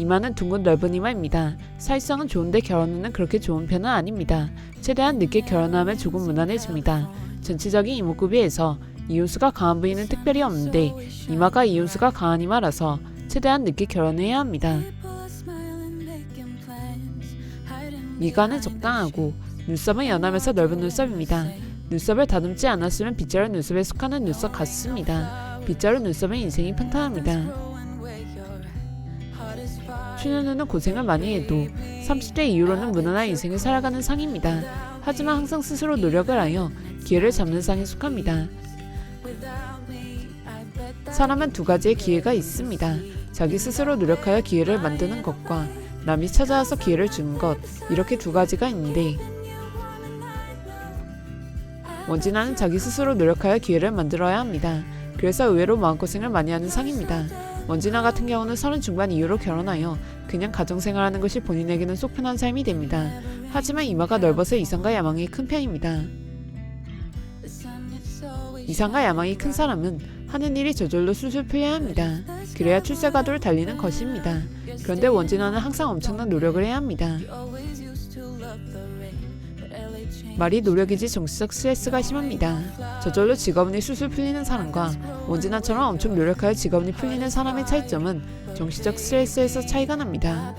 이마는 둥근 넓은 이마입니다. 사회성은 좋은데 결혼은 그렇게 좋은 편은 아닙니다. 최대한 늦게 결혼하면 조금 무난해집니다. 전체적인 이목구비에서 이윤수가 강한 부위는 특별히 없는데 이마가 이윤수가 강한 이마라서 최대한 늦게 결혼해야 합니다. 미간은 적당하고 눈썹은 연하면서 넓은 눈썹입니다. 눈썹을 다듬지 않았으면 빗자루 눈썹에 속하는 눈썹 같습니다. 빗자루 눈썹은 인생이 평탄합니다. 춘현우는 고생을 많이 해도 30대 이후로는 무난한 인생을 살아가는 상입니다. 하지만 항상 스스로 노력을 하여 기회를 잡는 상에 속합니다. 사람은 두 가지의 기회가 있습니다. 자기 스스로 노력하여 기회를 만드는 것과 남이 찾아와서 기회를 주는 것 이렇게 두 가지가 있는데 원진아는 자기 스스로 노력하여 기회를 만들어야 합니다. 그래서 의외로 마음고생을 많이 하는 상입니다. 원진아 같은 경우는 서른 중반 이후로 결혼하여 그냥 가정생활하는 것이 본인에게는 속 편한 삶이 됩니다. 하지만 이마가 넓어서 이상과 야망이 큰 편입니다. 이상과 야망이 큰 사람은 하는 일이 저절로 술술 풀려야 합니다. 그래야 출세가도를 달리는 것입니다. 그런데 원진아는 항상 엄청난 노력을 해야 합니다. 말이 노력이지 정치적 스트레스가 심합니다. 저절로 직업운이 술술 풀리는 사람과 원진아처럼 엄청 노력하여 직업운이 풀리는 사람의 차이점은 정치적 스트레스에서 차이가 납니다.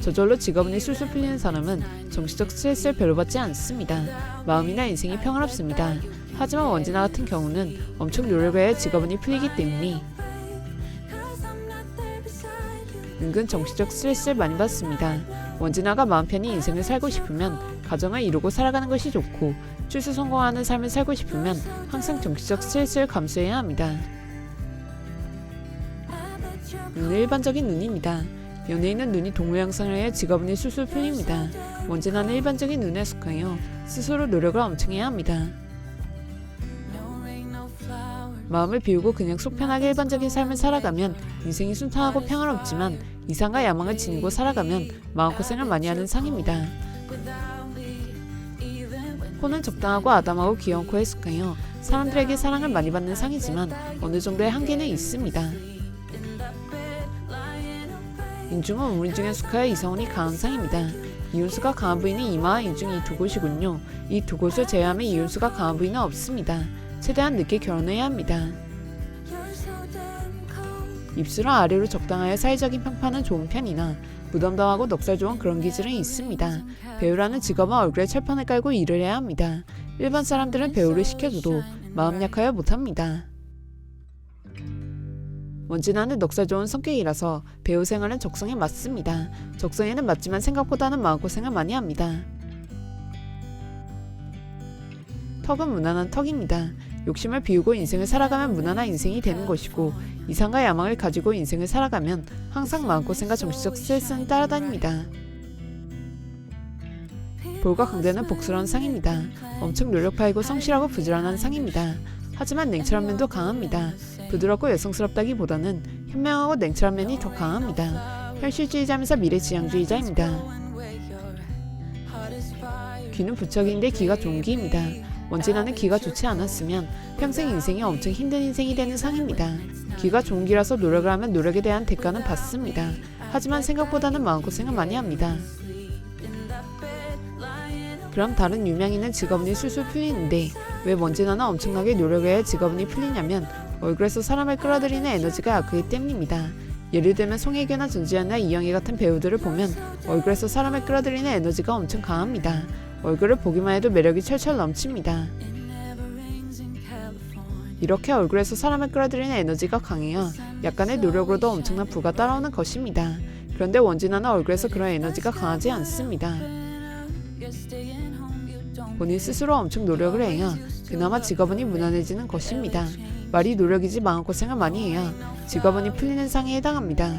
저절로 직업운이 술술 풀리는 사람은 정치적 스트레스를 별로 받지 않습니다. 마음이나 인생이 평화롭습니다. 하지만 원진아 같은 경우는 엄청 노력을 해야 직업운이 풀리기 때문에 은근 정치적 스트레스를 많이 받습니다. 원진아가 마음 편히 인생을 살고 싶으면 가정을 이루고 살아가는 것이 좋고 출세 성공하는 삶을 살고 싶으면 항상 정치적 스트레스를 감수해야 합니다. 눈은 일반적인 눈입니다. 연예인은 눈이 동물양상을 해야 직업운이 술술 풀립니다. 원진아는 일반적인 눈에 속하여 스스로 노력을 엄청 해야 합니다. 마음을 비우고 그냥 속 편하게 일반적인 삶을 살아가면 인생이 순탄하고 평화롭지만 이상과 야망을 지니고 살아가면 마음고생을 많이 하는 상입니다. 코는 적당하고 아담하고 귀여운 코에 속하여 사람들에게 사랑을 많이 받는 상이지만 어느 정도의 한계는 있습니다. 인중은 우물 중에 속하여 이성운이 강한 상입니다. 이윤수가 강한 부위는 이마와 인중 이 두 곳이군요. 이 두 곳을 제외하면 이윤수가 강한 부위는 없습니다. 최대한 늦게 결혼해야 합니다. 입술은 아래로 적당하여 사회적인 평판은 좋은 편이나 무덤덤하고 넉살 좋은 그런 기질은 있습니다. 배우라는 직업은 얼굴에 철판을 깔고 일을 해야 합니다. 일반 사람들은 배우를 시켜줘도 마음 약하여 못합니다. 원진아는 넉살 좋은 성격이라서 배우 생활은 적성에 맞습니다. 적성에는 맞지만 생각보다는 마음고생을 많이 합니다. 턱은 무난한 턱입니다. 욕심을 비우고 인생을 살아가면 무난한 인생이 되는 것이고 이상과 야망을 가지고 인생을 살아가면 항상 마음고생과 정치적 스트레스는 따라다닙니다. 볼과 강대는 복스러운 상입니다. 엄청 노력파이고 성실하고 부지런한 상입니다. 하지만 냉철한 면도 강합니다. 부드럽고 여성스럽다기보다는 현명하고 냉철한 면이 더 강합니다. 현실주의자면서 미래지향주의자입니다. 귀는 부쩍인데 귀가 좋은 귀입니다. 원진아는 귀가 좋지 않았으면 평생 인생이 엄청 힘든 인생이 되는 상입니다. 귀가 좋은 귀라서 노력을 하면 노력에 대한 대가는 받습니다. 하지만 생각보다는 마음고생을 많이 합니다. 그럼 다른 유명인은 직업운이 술술 풀리는데 왜 원진아는 엄청나게 노력해야 직업운이 풀리냐면 얼굴에서 사람을 끌어들이는 에너지가 약하기 때문입니다. 예를 들면 송혜교나 전지현이나 이영애 같은 배우들을 보면 얼굴에서 사람을 끌어들이는 에너지가 엄청 강합니다. 얼굴을 보기만 해도 매력이 철철 넘칩니다. 이렇게 얼굴에서 사람을 끌어들이는 에너지가 강해야 약간의 노력으로도 엄청난 부가 따라오는 것입니다. 그런데 원진아는 얼굴에서 그런 에너지가 강하지 않습니다. 본인 스스로 엄청 노력을 해야 그나마 직업운이 무난해지는 것입니다. 말이 노력이지 마음고생을 많이 해야 직업운이 풀리는 상에 해당합니다.